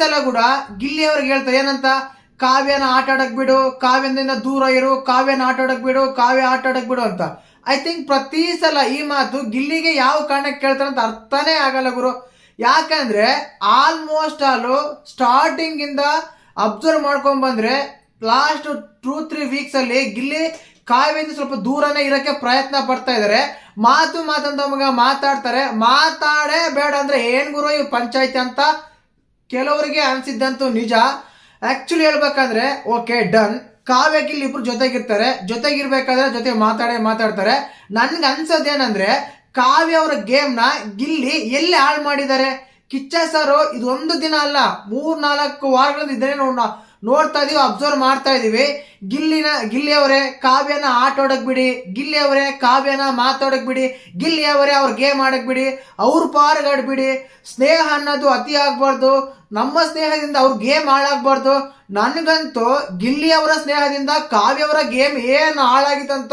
ಸಲ ಕೂಡ ಗಿಲ್ಲಿ ಅವ್ರಿಗೆ ಹೇಳ್ತಾರೆ, ಏನಂತ? ಕಾವ್ಯನ ಆಟ ಆಡಕ್ ಬಿಡು ಕಾವ್ಯದಿಂದ ದೂರ ಇರು, ಕಾವ್ಯನ ಆಟ ಆಡಕ್ ಬಿಡು, ಕಾವ್ಯ ಆಟ ಆಡಕ್ ಬಿಡು ಅಂತ. ಐ ಥಿಂಕ್ ಪ್ರತಿ ಸಲ ಈ ಮಾತು ಗಿಲ್ಲಿಗೆ ಯಾವ ಕಾರಣಕ್ಕೆ ಕೇಳ್ತಾರೆ ಅಂತ ಅರ್ಥನೇ ಆಗಲ್ಲ ಗುರು. ಯಾಕಂದ್ರೆ ಆಲ್ಮೋಸ್ಟ್ ಆಲು ಸ್ಟಾರ್ಟಿಂಗ್ ಇಂದ ಅಬ್ಸರ್ವ್ ಮಾಡ್ಕೊಂಡ್ ಬಂದ್ರೆ ಲಾಸ್ಟ್ ಟೂ ತ್ರೀ ವೀಕ್ಸ್ ಅಲ್ಲಿ ಗಿಲ್ಲಿ ಕಾವ್ಯದಿಂದ ಸ್ವಲ್ಪ ದೂರನೇ ಇರಕ್ಕೆ ಪ್ರಯತ್ನ ಪಡ್ತಾ ಇದಾರೆ. ಮಾತು ಮಾತಂತ ಮಗ ಮಾತಾಡ್ತಾರೆ. ಮಾತಾಡೇ ಬೇಡ ಅಂದ್ರೆ ಏನ್ ಗುರು ಇವ್ ಪಂಚಾಯತಿ ಅಂತ? ಕೆಲವರಿಗೆ ಅನಿಸಿದ್ದಂತೂ ನಿಜ. ಆಕ್ಚುಲಿ ಹೇಳ್ಬೇಕಂದ್ರೆ ಓಕೆ ಡನ್ ಕಾವ್ಯ ಇಲ್ಲಿ ಇಬ್ರು ಜೊತೆಗಿರ್ತಾರೆ. ಜೊತೆಗಿರ್ಬೇಕಾದ್ರೆ ಜೊತೆ ಮಾತಾಡೇ ಮಾತಾಡ್ತಾರೆ. ನನ್ಗೆ ಅನ್ಸೋದೇನಂದ್ರೆ, ಕಾವ್ಯ ಅವರ ಗೇಮ್ನ ಗಿಲ್ಲಿ ಎಲ್ಲಿ ಹಾಳು ಮಾಡಿದ್ದಾರೆ? ಕಿಚ್ಚ ಸರ್, ಇದೊಂದು ದಿನ ಅಲ್ಲ ಮೂರ್ ನಾಲ್ಕು ವಾರಗಳಿಂದ ಇದನ್ನೇ ನೋಡ್ ನೋಡ್ತಾ ಇದೀವಿ ಅಬ್ಸರ್ವ್ ಮಾಡ್ತಾ ಇದೀವಿ. ಗಿಲ್ಲಿನ ಗಿಲ್ಲಿ ಅವರೇ ಕಾವ್ಯನ ಆಟೋಡಕ್ ಬಿಡಿ. ಗಿಲ್ಲಿ ಅವರೇ ಕಾವ್ಯನ ಮಾತಾಡಕ್ ಬಿಡಿ. ಗಿಲ್ಲಿ ಅವರೇ ಅವ್ರ ಗೇಮ್ ಆಡಕ್ ಬಿಡಿ. ಅವ್ರ ಪಾರ್ಗಾಡ್ಬಿಡಿ. ಸ್ನೇಹ ಅನ್ನೋದು ಅತಿ ಆಗ್ಬಾರ್ದು. ನಮ್ಮ ಸ್ನೇಹದಿಂದ ಅವ್ರ ಗೇಮ್ ಹಾಳಾಗ್ಬಾರ್ದು. ನನಗಂತೂ ಗಿಲ್ಲಿ ಅವರ ಸ್ನೇಹದಿಂದ ಕಾವ್ಯವರ ಗೇಮ್ ಏನು ಹಾಳಾಗಿತ್ತಂತ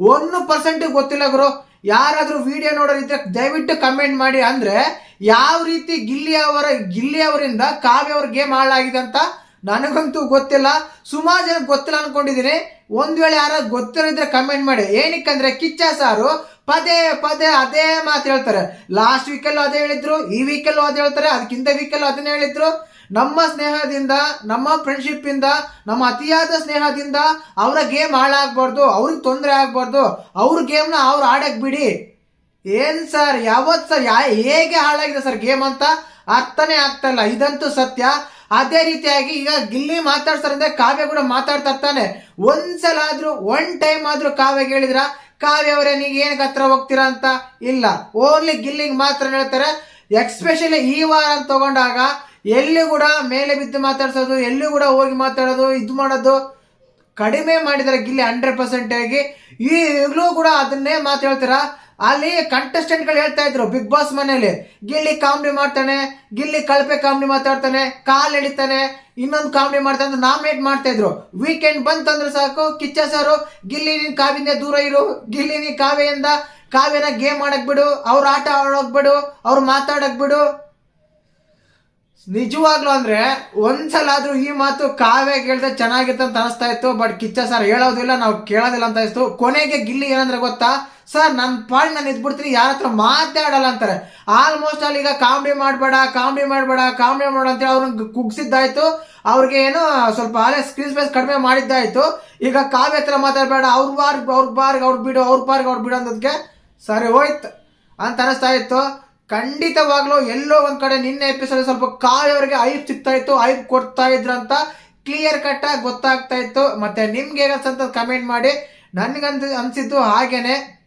ಒಂದು ಪರ್ಸೆಂಟ್ ಗೊತ್ತಿಲ್ಲ ಗುರು. ಯಾರಾದ್ರೂ ವಿಡಿಯೋ ನೋಡೋರಿದ್ರೆ ದಯವಿಟ್ಟು ಕಮೆಂಟ್ ಮಾಡಿ. ಅಂದ್ರೆ ಯಾವ ರೀತಿ ಗಿಲ್ಲಿ ಅವರ ಗಿಲ್ಲಿ ಅವರಿಂದ ಕಾವ್ಯ ಗೇಮ್ ಹಾಳಾಗಿದೆ ಅಂತ ನನಗಂತೂ ಗೊತ್ತಿಲ್ಲ, ಸುಮಾರು ಜನ ಗೊತ್ತಿಲ್ಲ ಅನ್ಕೊಂಡಿದ್ದೀನಿ ಒಂದ್ ವೇಳೆ ಯಾರಾದ್ರು ಗೊತ್ತಿರೋದ್ರೆ ಕಮೆಂಟ್ ಮಾಡಿ. ಏನಕ್ಕಂದ್ರೆ ಕಿಚ್ಚ ಸಾರು ಪದೇ ಪದೇ ಅದೇ ಮಾತು ಹೇಳ್ತಾರೆ. ಲಾಸ್ಟ್ ವೀಕಲ್ಲೂ ಅದೇ ಹೇಳಿದ್ರು, ಈ ವೀಕಲ್ಲೂ ಅದೇ ಹೇಳ್ತಾರೆ, ಅದಕ್ಕಿಂತ ವೀಕಲ್ಲೂ ಅದನ್ನೇ ಹೇಳಿದ್ರು. ನಮ್ಮ ಸ್ನೇಹದಿಂದ, ನಮ್ಮ ಫ್ರೆಂಡ್ಶಿಪ್ ಇಂದ, ನಮ್ಮ ಅತಿಯಾದ ಸ್ನೇಹದಿಂದ ಅವರ ಗೇಮ್ ಹಾಳಾಗಬಾರ್ದು, ಅವ್ರಿಗೆ ತೊಂದರೆ ಆಗಬಾರ್ದು, ಅವ್ರ ಗೇಮ್ನ ಅವ್ರು ಆಡಕ್ ಬಿಡಿ. ಏನ್ ಸರ್ ಯಾವತ್ತು ಸರ್, ಯಾ ಹೇಗೆ ಹಾಳಾಗಿದೆ ಸರ್ ಗೇಮ್ ಅಂತ? ಅರ್ಥನೇ ಆಗ್ತಾ ಇಲ್ಲ. ಇದಂತೂ ಸತ್ಯ. ಅದೇ ರೀತಿಯಾಗಿ ಈಗ ಗಿಲ್ಲಿ ಮಾತಾಡ್ತಾರೆ ಅಂದ್ರೆ ಕಾವ್ಯ ಕೂಡ ಮಾತಾಡ್ತಾ ಇರ್ತಾನೆ. ಒಂದ್ಸಲ ಆದ್ರೂ ಒನ್ ಟೈಮ್ ಆದ್ರೂ ಕಾವ್ಯ ಹೇಳಿದ್ರ, ಕಾವ್ಯ ಅವರೇ, ನೀವು ಏನಕ್ಕೆ ಹತ್ರ ಹೋಗ್ತೀರಾ ಅಂತ? ಇಲ್ಲ. ಓನ್ಲಿ ಗಿಲ್ಲಿಗೆ ಮಾತ್ರ ಹೇಳ್ತಾರೆ. ಎಕ್ಸ್ಪೆಷಲಿ ಈ ವಾರ ಅಂತ ತಗೊಂಡಾಗ ಎಲ್ಲಿ ಕೂಡ ಮೇಲೆ ಬಿದ್ದು ಮಾತಾಡ್ಸೋದು, ಎಲ್ಲಿ ಕೂಡ ಹೋಗಿ ಮಾತಾಡೋದು, ಇದು ಮಾಡೋದು ಕಡಿಮೆ ಮಾಡಿದ್ದಾರೆ ಗಿಲ್ಲಿ ಹಂಡ್ರೆಡ್ ಪರ್ಸೆಂಟ್ ಆಗಿ. ಈಗಲೂ ಕೂಡ ಅದನ್ನೇ ಮಾತಾಡ್ತೀರಾ ಅಲ್ಲಿ ಕಂಟೆಸ್ಟೆಂಟ್ಗಳು ಹೇಳ್ತಾ ಇದ್ರು ಬಿಗ್ ಬಾಸ್ ಮನೆಯಲ್ಲಿ. ಗಿಲ್ಲಿ ಕಾಮಿಡಿ ಮಾಡ್ತಾನೆ, ಗಿಲ್ಲಿ ಕಳಪೆ ಕಾಮಿಡಿ ಮಾತಾಡ್ತಾನೆ, ಕಾಲ್ ಎಳಿತಾನೆ, ಇನ್ನೊಂದು ಕಾಮಿಡಿ ಮಾಡ್ತಾನೆ ಅಂತ ನಾಮಿನೇಟ್ ಮಾಡ್ತಾ ಇದ್ರು? ವೀಕೆಂಡ್ ಬಂತಂದ್ರೆ ಸಾಕು, ಕಿಚ್ಚ ಸಾರು, ಗಿಲ್ಲಿ ನೀನ್ ಕಾವಿಂದ ದೂರ ಇರು, ಗಿಲ್ಲಿ ನೀ ಕಾವ್ಯದಿಂದ ಕಾವ್ಯನ ಗೇಮ್ ಆಡಕ್ ಬಿಡು, ಅವ್ರ ಆಟ ಆಡೋಕ್ ಬಿಡು, ಅವ್ರು ಮಾತಾಡಕ್ ಬಿಡು. ನಿಜವಾಗ್ಲು ಅಂದ್ರೆ ಒಂದ್ಸಲ ಆದ್ರೂ ಈ ಮಾತು ಕಾವ್ಯ ಕೇಳಿದ್ರೆ ಚೆನ್ನಾಗಿತ್ತು ಅಂತ ಅನಿಸ್ತಾ ಇತ್ತು, ಬಟ್ ಕಿಚ್ಚ ಸರ್ ಹೇಳೋದಿಲ್ಲ, ನಾವು ಕೇಳೋದಿಲ್ಲ ಅಂತ ಇತ್ತು ಕೊನೆಗೆ ಗಿಲ್ಲಿ ಏನಂದ್ರೆ ಗೊತ್ತಾ? ಸರ್ ನನ್ನ ಪಾಡ್ ನಾನು ಇದ್ಬಿಡ್ತೀನಿ ಯಾರ ಹತ್ರ ಮಾತಾಡಲ್ಲ ಅಂತಾರೆ. ಆಲ್ಮೋಸ್ಟ್ ಅಲ್ಲಿ ಈಗ ಕಾಮಿಡಿ ಮಾಡಬೇಡ ಕಾಮಿಡಿ ಮಾಡಬೇಡ ಕಾಮಿಡಿ ಮಾಡ ಅಂತೇಳಿ ಅವ್ರನ್ನ ಕುಗ್ಸಿದ್ದಾಯ್ತು. ಅವ್ರಿಗೆ ಏನು ಸ್ವಲ್ಪ ಅಲೆ ಸ್ಕ್ರೀನ್ ಸ್ಪೇಸ್ ಕಡಿಮೆ ಮಾಡಿದ್ದಾಯ್ತು. ಈಗ ಕಾವ್ಯ ಹತ್ರ ಮಾತಾಡಬೇಡ, ಅವ್ರ ಬಾರ್ ಅವ್ರ ಬಾರ್ಗ್ ಅವ್ರು ಬಿಡು, ಅವ್ರ ಪಾರ್ಗ್ ಅವ್ರು ಬಿಡು ಅನ್ನೋದಕ್ಕೆ ಸರಿ ಹೋಯ್ತು ಅಂತ ಅನಿಸ್ತಾ ಇತ್ತು. ಖಂಡಿತವಾಗ್ಲೂ ಎಲ್ಲೋ ಒಂದ್ ಕಡೆ ನಿನ್ನೆ ಎಪಿಸೋಡ್ ಸ್ವಲ್ಪ ಕಾಯೋರಿಗೆ ಐಪ್ ಸಿಗ್ತಾ ಇತ್ತು ಐಪ್ ಕೊಡ್ತಾ ಇದ್ರಂತ ಕ್ಲಿಯರ್ ಕಟ್ ಆಗಿ ಗೊತ್ತಾಗ್ತಾ ಇತ್ತು. ಮತ್ತೆ ನಿಮ್ಗೆ ಏನಂತ ಕಮೆಂಟ್ ಮಾಡಿ. ನನ್ಗಂತ ಅನ್ಸಿದ್ದು ಹಾಗೇನೆ.